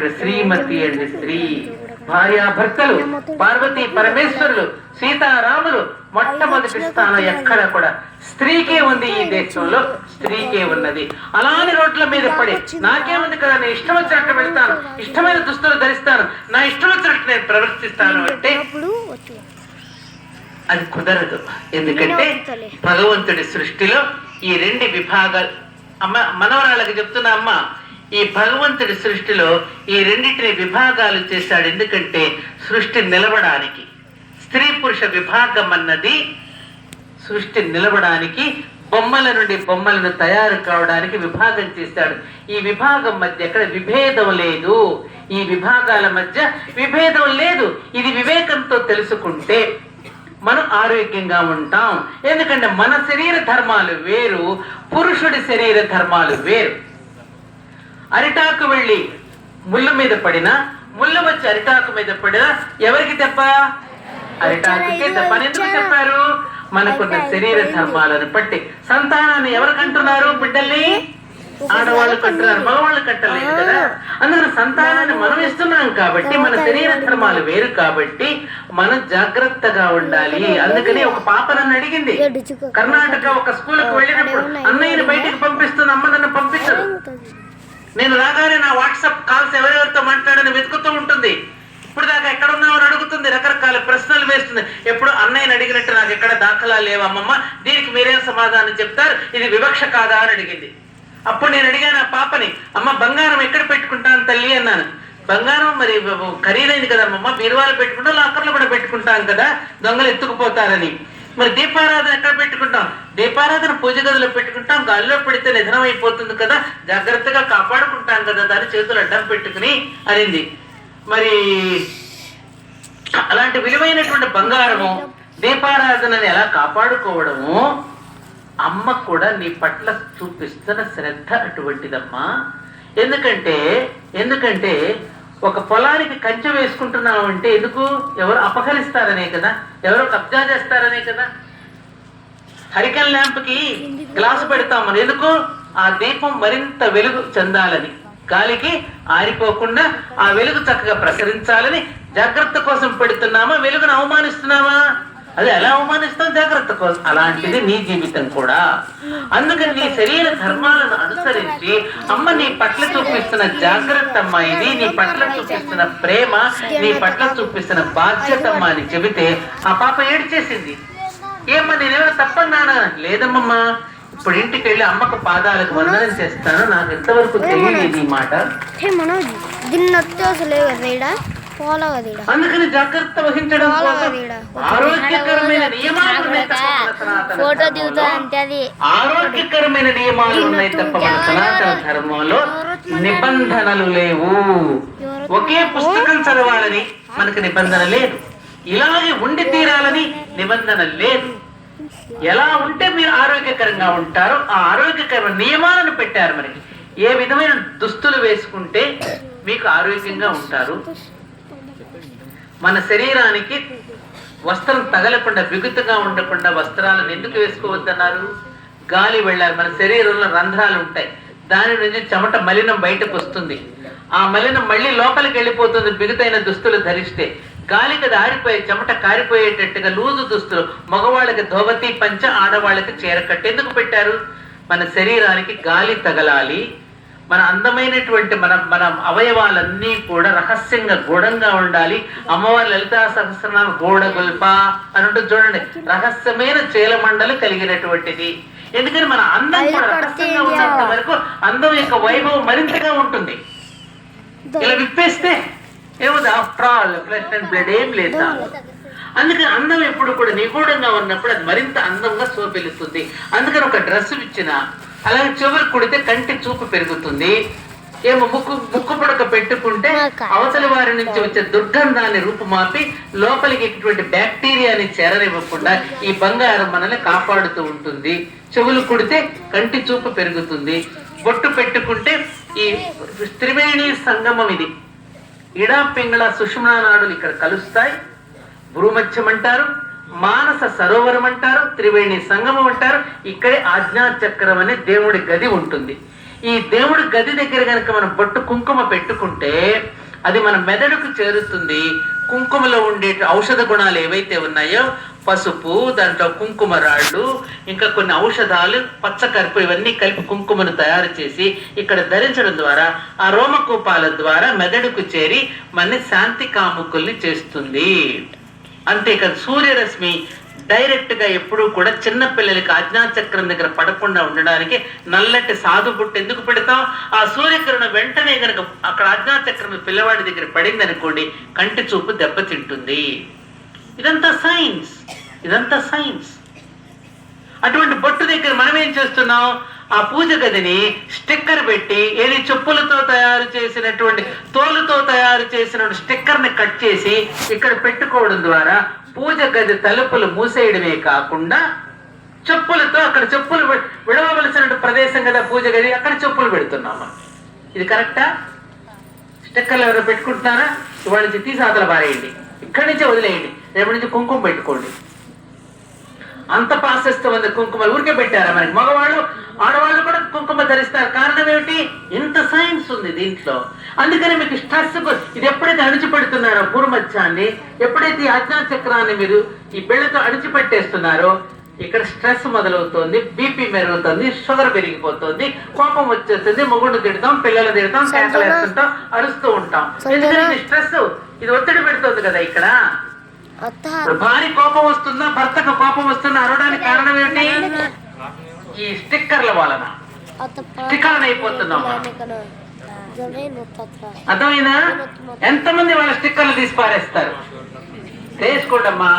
ఇక్కడ శ్రీమతి అండి స్త్రీ భార్యాభర్తలు పార్వతీ పరమేశ్వరులు సీతారాములు మొట్టమొదటి స్థానం ఎక్కడ కూడా స్త్రీకే ఉంది ఈ దేశంలో స్త్రీకే ఉన్నది. అలానే రోడ్ల మీద పడి నాకేముంది కదా నేను ఇష్టం వచ్చినట్టు వెళ్తాను ఇష్టమైన దుస్తులు ధరిస్తాను నా ఇష్టం వచ్చినట్టు నేను ప్రవర్తిస్తాను అంటే అది కుదరదు. ఎందుకంటే భగవంతుడి సృష్టిలో ఈ రెండు విభాగాలు అమ్మ మనవరాళ్ళకి చెప్తున్నా అమ్మ ఈ భగవంతుడి సృష్టిలో ఈ రెండింటిని విభాగాలు చేశాడు ఎందుకంటే సృష్టి నిలవడానికి స్త్రీ పురుష విభాగం అన్నది సృష్టి నిలవడానికి బొమ్మల నుండి బొమ్మలను తయారు కావడానికి విభాగం చేశాడు. ఈ విభాగం మధ్య ఎక్కడ విభేదం లేదు. ఈ విభాగాల మధ్య విభేదం లేదు. ఇది వివేకంతో తెలుసుకుంటే మనం ఆరోగ్యంగా ఉంటాం. ఎందుకంటే మన శరీర ధర్మాలు వేరు పురుషుడి శరీర ధర్మాలు వేరు. అరిటాకు వెళ్ళి ముళ్ళు మీద పడినా ముళ్ళు వచ్చి అరిటాకు మీద పడినా ఎవరికి దెబ్బ అరిటాకుకే దెబ్బ ఎందుకు చెప్పారు మనకున్న శరీర ధర్మాలను బట్టి. సంతానాన్ని ఎవరు కంటున్నారు బిడ్డల్ని? ఆడవాళ్ళు కంటున్నారు మగవాళ్ళు కట్టలేదు కదా. అందుకని సంతానాన్ని మనం ఇస్తున్నాం కాబట్టి మన శరీర ధర్మాలు వేరు కాబట్టి మనం జాగ్రత్తగా ఉండాలి. అందుకని ఒక పాప నన్ను అడిగింది. కర్ణాటక ఒక స్కూల్కి వెళ్ళినప్పుడు అన్నయ్యని బయటికి పంపిస్తుంది అమ్మ నన్ను పంపించదు. నేను రాగానే నా వాట్సాప్ కాల్స్ ఎవరెవరితో మాట్లాడని వెతుకుతూ ఉంటుంది. ఇప్పుడు దాకా ఎక్కడ ఉన్నామని అడుగుతుంది రకరకాల ప్రశ్నలు వేస్తుంది. ఎప్పుడు అన్నయ్యని అడిగినట్టు నాకు ఎక్కడ దాఖలా లేవమ్మమ్మ దీనికి మీరేం సమాధానం చెప్తారు? ఇది వివక్ష కాదా అని అడిగింది. అప్పుడు నేను అడిగాను ఆ పాపని అమ్మ బంగారం ఎక్కడ పెట్టుకుంటాను తల్లి? అన్నాను. బంగారం మరి ఖరీదైంది కదమ్మమ్మ బీరువాలు పెట్టుకుంటాం లాకర్లు కూడా పెట్టుకుంటాం కదా దొంగలు ఎత్తుకుపోతారని. మరి దీపారాధన ఎక్కడ పెట్టుకుంటాం? దీపారాధన పూజ గదిలో పెట్టుకుంటాం. గాలిలో పెడితే నిధనం అయిపోతుంది కదా. జాగ్రత్తగా కాపాడుకుంటాం కదా. దాని చేతులు అడ్డం పెట్టుకుని అనింది. మరి అలాంటి విలువైనటువంటి బంగారము దీపారాధనని ఎలా కాపాడుకోవడము అమ్మ కూడా నీ పట్ల చూపిస్తున్న శ్రద్ధ అటువంటిదమ్మా. ఎందుకంటే ఎందుకంటే ఒక పొలానికి కంచె వేసుకుంటున్నావు అంటే ఎందుకు? ఎవరు అపహరిస్తారనే కదా. ఎవరు కబ్జా చేస్తారనే కదా. హరికన్ ల్యాంప్కి గ్లాసు పెడతాం మనం. ఎందుకు? ఆ దీపం మరింత వెలుగు చెందాలని. గాలికి ఆరిపోకుండా ఆ వెలుగు చక్కగా ప్రసరించాలని జాగ్రత్త కోసం పెడుతున్నామా? వెలుగును అవమానిస్తున్నామా? అది ఎలా అవమానిస్తాం? జాగ్రత్త కోసం అలాంటిది నీ జీవితం కూడా. అందుకని నీ శరీర ధర్మాలను అనుసరించి అమ్మ నీ పట్ల చూపిస్తున్న జాగ్రత్త అమ్మ ఇది. నీ పట్ల చూపిస్తున్న ప్రేమ నీ పట్ల చూపిస్తున్న బాధ్యత అమ్మ అని చెబితే ఆ పాప ఏడ్చేసింది. ఏమ్మా నేనేమైనా తప్పన్నానా లేదమ్మమ్మా. ఇప్పుడు ఇంటికి వెళ్ళి అమ్మకు పాదాలకు వందనం చేస్తాను. నాకు ఇంతవరకు తెలియలేదు ఈ మాట. అందుకని జాగ్రత్త వహించడం కోసం ఆరోగ్యకరమైన నియమాలు ఫోటో. దిగుతా అంటే అది ఆరోగ్యకరమైన నియమాలు ఉన్నాయి తప్ప మన సనాతన ధర్మంలో నిబంధనలు లేవు. ఒకే పుస్తకం చదవాలని మనకు నిబంధన లేదు. ఇలాగే ఉండి తీరాలని నిబంధన లేదు. ఎలా ఉంటే మీరు ఆరోగ్యకరంగా ఉంటారో ఆ ఆరోగ్యకరమైన నియమాలను పెట్టారు మనకి ఏ విధమైన దుస్తులు వేసుకుంటే మీకు ఆరోగ్యంగా ఉంటారు? మన శరీరానికి వస్త్రం తగలకుండా బిగుతుగా ఉండకుండా వస్త్రాలను ఎందుకు వేసుకోవద్దన్నారు? గాలి వెళ్ళాలి. మన శరీరంలో రంధ్రాలు ఉంటాయి. దాని నుంచి చెమట మలినం బయటకు వస్తుంది. ఆ మలినం మళ్ళీ లోపలికి వెళ్ళిపోతుంది. బిగుతైన దుస్తులు ధరిస్తే. గాలికి అది ఆరిపోయే చెమట కారిపోయేటట్టుగా లూజు దుస్తులు మగవాళ్ళకి ధోవతి పంచ ఆడవాళ్ళకి చీరకట్టు ఎందుకు పెట్టారు? మన శరీరానికి గాలి తగలాలి. మన అందమైనటువంటి మన మన అవయవాలన్నీ కూడా రహస్యంగా గూఢంగా ఉండాలి. అమ్మవారి లలితా సహస్రనామ గూఢగుల్ప అని ఉంటుంది చూడండి. రహస్యమైన చీలమండలు కలిగినటువంటిది. ఎందుకని మన అందం కూడా రహస్యంగా ఉన్నంత వరకు అందం యొక్క వైభవం మరింతగా ఉంటుంది. ఇలా విప్పేస్తే ఏముంది? After all flesh and blood ఏం లేదు. అందుకని అందం ఎప్పుడు కూడా నిగూఢంగా ఉన్నప్పుడు అది మరింత అందంగా శోభిల్లుతుంది అందుకని ఒక డ్రెస్ ఇచ్చిన అలాగే చెవులు కుడితే కంటి చూపు పెరుగుతుంది. ఏమో ముక్కు ముక్కు పుడక పెట్టుకుంటే అవతలి వారి నుంచి వచ్చే దుర్గంధాన్ని రూపుమాపి లోపలికి ఇటువంటి బ్యాక్టీరియాని చేరనివ్వకుండా ఈ బంగారం మనల్ని కాపాడుతూ ఉంటుంది. చెవులు కుడితే కంటి చూపు పెరుగుతుంది. బొట్టు పెట్టుకుంటే ఈ త్రివేణి సంగమం ఇది. ఇడా పింగళ సుషుమ్నా నాడులు ఇక్కడ కలుస్తాయి. భూమధ్యం అంటారు మానస సరోవరం అంటారు త్రివేణి సంగమం అంటారు. ఇక్కడే ఆజ్ఞాచక్రం అనే దేవుడి గది ఉంటుంది. ఈ దేవుడి గది దగ్గర కనుక మనం బొట్టు కుంకుమ పెట్టుకుంటే అది మన మెదడుకు చేరుతుంది. కుంకుమలో ఉండే ఔషధ గుణాలు ఏవైతే ఉన్నాయో పసుపు దాంట్లో కుంకుమ రాళ్ళు ఇంకా కొన్ని ఔషధాలు పచ్చకరుపు ఇవన్నీ కలిపి కుంకుమను తయారు చేసి ఇక్కడ ధరించడం ద్వారా ఆ రోమకూపాల ద్వారా మెదడుకు చేరి మన శాంతి కాముకుల్ని చేస్తుంది. అంతేకాదు సూర్యరశ్మి డైరెక్ట్గా ఎప్పుడూ కూడా చిన్న పిల్లలకి ఆజ్ఞాచక్రం దగ్గర పడకుండా ఉండడానికి నల్లటి సాధు బుట్ట ఎందుకు పెడతాం? ఆ సూర్యకిరణం వెంటనే కనుక అక్కడ అజ్ఞాచక్రం పిల్లవాడి దగ్గర పడింది అనుకోండి కంటి చూపు దెబ్బతింటుంది. ఇదంతా సైన్స్ ఇదంతా సైన్స్ అటువంటి బొట్టు దగ్గర మనం ఏం చేస్తున్నాం? ఆ పూజ గదిని స్టిక్కర్ పెట్టి ఏది చెప్పులతో తయారు చేసినటువంటి తోలుతో తయారు చేసిన స్టిక్కర్ని కట్ చేసి ఇక్కడ పెట్టుకోవడం ద్వారా పూజ గది తలుపులు మూసేయడమే కాకుండా చెప్పులతో అక్కడ చెప్పులు విడవలసిన ప్రదేశం కదా పూజ గది అక్కడ చెప్పులు పెడుతున్నాము ఇది కరెక్టా? స్టిక్కర్లు ఎవరైనా పెట్టుకుంటున్నారా? ఇవాళ నుంచి తీసి అతల పారేయండి. ఇక్కడి నుంచే వదిలేయండి. రేపటి నుంచి కుంకుమ పెట్టుకోండి. అంత ప్రాశస్త్యం ఉంది కుంకుమ ఊరికే పెట్టారా మనకి మగవాళ్ళు ఆడవాళ్ళు కూడా కుంకుమ ధరిస్తారు. కారణం ఏమిటి? ఇంత సైన్స్ ఉంది దీంట్లో. అందుకని మీకు స్ట్రెస్ ఇది ఎప్పుడైతే అణిచిపెడుతున్నారో పూర్వమధ్యాన్ని ఎప్పుడైతే ఈ ఆజ్ఞా చక్రాన్ని మీరు ఈ బిళ్ళతో అణిచిపెట్టేస్తున్నారో ఇక్కడ స్ట్రెస్ మొదలవుతుంది బీపీ పెరుగుతుంది షుగర్ పెరిగిపోతుంది కోపం వచ్చేస్తుంది మొగుడు తిడతాం పిల్లలు తిడతాం కేకలు వేస్తుంటాం అరుస్తూ ఉంటాం. ఎందుకంటే స్ట్రెస్ ఇది ఒత్తిడి పెడుతుంది కదా ఇక్కడ. భార్య కోపం వస్తుందా భర్తకు కోపం వస్తుందా? అరవడానికి కారణం ఏంటి ఈ స్టిక్కర్ల వలన. స్టిక్కర్ అయిపోతున్నాం అర్థమైందా? ఎంతమంది వాళ్ళ స్టిక్కర్లు తీసి పారేస్తారు? వేసుకోండమ్మా